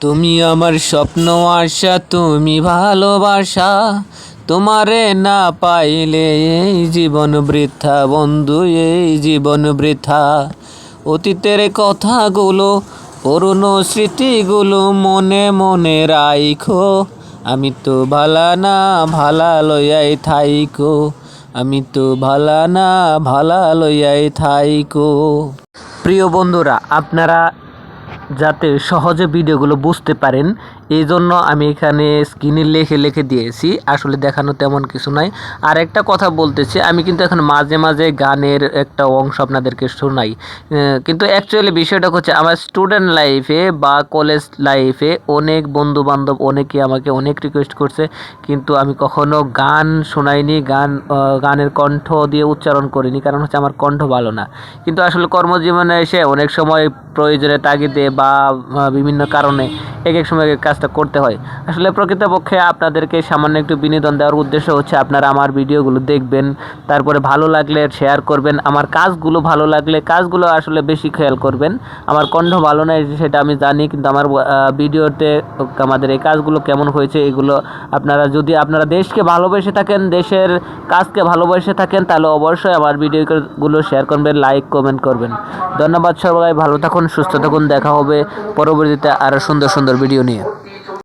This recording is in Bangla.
তুমি আমার স্বপ্ন আশা, তুমি ভালোবাসা। তোমারে না পাইলে এই জীবন বৃথা, বন্ধু, এই জীবন বৃথা। অতীতের কথাগুলো, পুরনো স্মৃতিগুলো মনে মনে রাইখো। আমি তো ভালা না, ভালা লইয়াই থাইকো। আমি তো ভালা না, ভালা লইয়াই থাইকো। প্রিয় বন্ধুরা, আপনারা যাতে সহজে ভিডিওগুলো বুঝতে পারেন। এই জন্য আমি এখানে স্ক্রিনে লিখে লিখে দিয়েছি। আসলে দেখানো তেমন কিছু নাই। আর একটা কথা বলতেছি, আমি কিন্তু এখন মাঝে মাঝে গানের একটা অংশ আপনাদেরকে শোনাই। কিন্তু অ্যাকচুয়ালি বিষয়টা হচ্ছে আমার স্টুডেন্ট লাইফে বা কলেজ লাইফে অনেক বন্ধু বান্ধব অনেকে আমাকে অনেক রিকোয়েস্ট করছে। কিন্তু আমি কখনো গান শোনাইনি, গান গানের কণ্ঠ দিয়ে উচ্চারণ করিনি, কারণ হচ্ছে আমার কণ্ঠ ভালো না। কিন্তু আসলে কর্মজীবনে এসে অনেক সময় প্রয়োজনে তাগিদে বা বিভিন্ন কারণে এক এক সময় কাজটা করতে হয়। আসলে প্রকৃতপক্ষে আপনাদেরকে সামান্য একটু বিনোদন দেওয়ার উদ্দেশ্য হচ্ছে আপনারা আমার ভিডিওগুলো দেখবেন, তারপরে ভালো লাগলে শেয়ার করবেন, আমার কাজগুলো ভালো লাগলে কাজগুলো আসলে বেশি খেয়াল করবেন। আমার কণ্ঠ ভালো নয় সেটা আমি জানি, কিন্তু আমার ভিডিওতে আমাদের এই কাজগুলো কেমন হয়েছে এগুলো আপনারা যদি আপনারা দেশকে ভালোবেসে থাকেন, দেশের কাজকে ভালোবেসে থাকেন, তাহলে অবশ্যই আমার ভিডিওগুলো শেয়ার করবেন লাইক কমেন্ট করবেন। ধন্যবাদ সবাই ভালো থাকুন, সুস্থ থাকুন, দেখা হবে। পরবর্তীতে আরও সুন্দর সুন্দর ভিডিও নিয়ে।